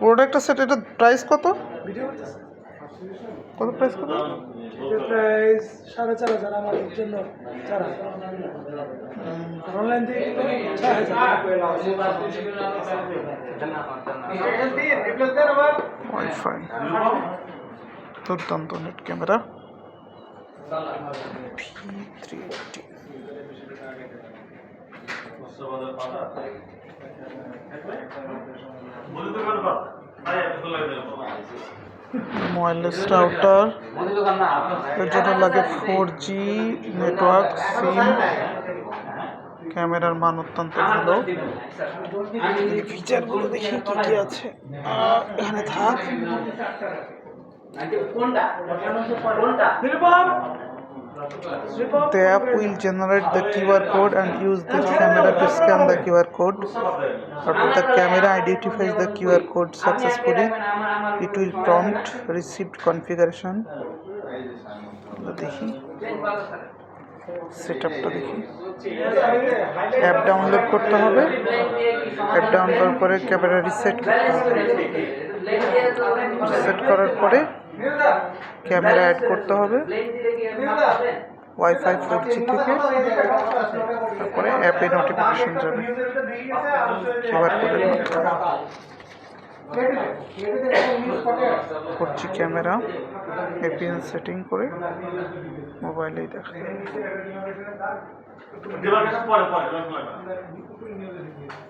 পুরোটা একটা সেট এটা প্রাইস কত? কত প্রাইস কত? প্রাইস সাড়ে চার হাজার আমাদের জন্য চার হাজার অনলাইন থেকে ওয়াইফাই দুর্দান্ত net camera three wireless router মুদি দোকান না এর জন্য লাগে ফোর জি নেটওয়ার্ক সিম ক্যামেরার মান অত্যন্ত ভালো। ফিচারগুলো দেখি কি কি আছে। এখানে থাক। কোনটা? কোনটা? The app will generate the QR code and use this camera to scan the QR code. After the camera identifies the QR code successfully, it will prompt received configuration. দেখি সেট আপটা দেখি অ্যাপ ডাউনলোড করতে হবে app down করার পরে camera reset reset করার পরে camera add করতে হবে। ওয়াইফাই ফোর জি থেকে। তারপরে অ্যাপে নোটিফিকেশন যাবে। Four G camera APN setting করে মোবাইলেই দেখা। যাবে।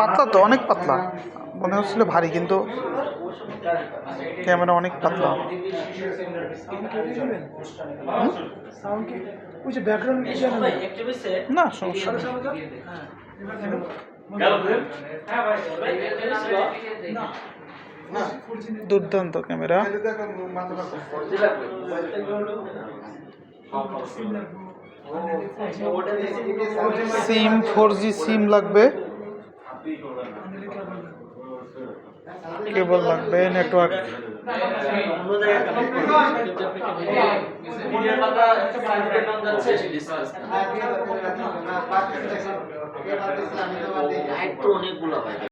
পাতলা তো, অনেক পাতলা। মনে হচ্ছিল ভারী, কিন্তু ক্যামেরা অনেক পাতলা। না, সমস্যা দুর্দান্ত ক্যামেরা। সিম ফোর জি সিম লাগবে। কেবল লাগবে নেটওয়ার্ক অনেকগুলো